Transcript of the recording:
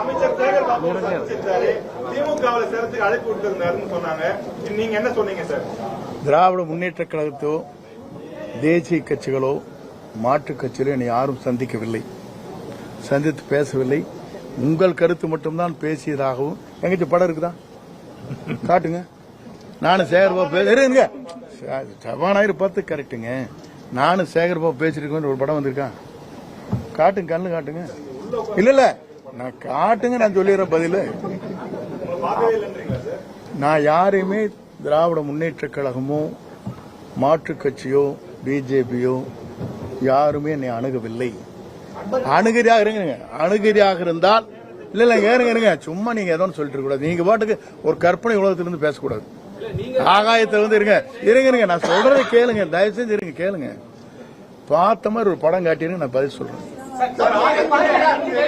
அமைச்சர் சேகர் பாபு சந்திச்சிருந்தாரு திமுகவுல சேரத்துக்கு அழைப்பு விடுத்திருந்தாருன்னு சொன்னாங்க. நீங்க என்ன சொன்னீங்க சார்? திராவிட முன்னேற்ற கழகத்தோ தேசிய கட்சிகளோ மாற்றுக் கட்சிகளோ என்னை யாரும் சந்திக்கவில்லை. சந்தித்து பேசவில்லை. உங்கள் கருத்து மட்டும்தான் பேசியதாகவும் எங்கச்சி படம் இருக்குதா? காட்டுங்க. நானும் சேகர்பாபு இருங்க. சபாநாயகர் பார்த்து கரெக்டுங்க நானும் சேகர்பாபு பேசிருக்கேன் ஒரு படம் வந்திருக்கா? காட்டுங்க கண்ணு காட்டுங்க. இல்ல இல்ல. நான் காட்டுங்க நான் சொல்லிடுறேன் பதில். நான் யாரையுமே திராவிட முன்னேற்ற கழகமோ மாற்றுக் கட்சியோ பிஜேபியோ யாருமே என்னை அணுகவில்லை. அணுகிறியாக இருங்க அணுகிறியாக இருந்தால் இல்ல இல்ல இருங்க இருங்க சும்மா நீங்க ஏதோ சொல்லிட்டு கூடாது. நீங்க பாட்டுக்கு ஒரு கற்பனை உலகத்திலிருந்து பேசக்கூடாது. ஆகாயத்தில் வந்து இருங்க. இருங்க இருங்க நான் சொல்றதை கேளுங்க. தயவு செஞ்சு இருங்க கேளுங்க. பார்த்த மாதிரி ஒரு படம் காட்டிருங்க நான் பதில் சொல்றேன்.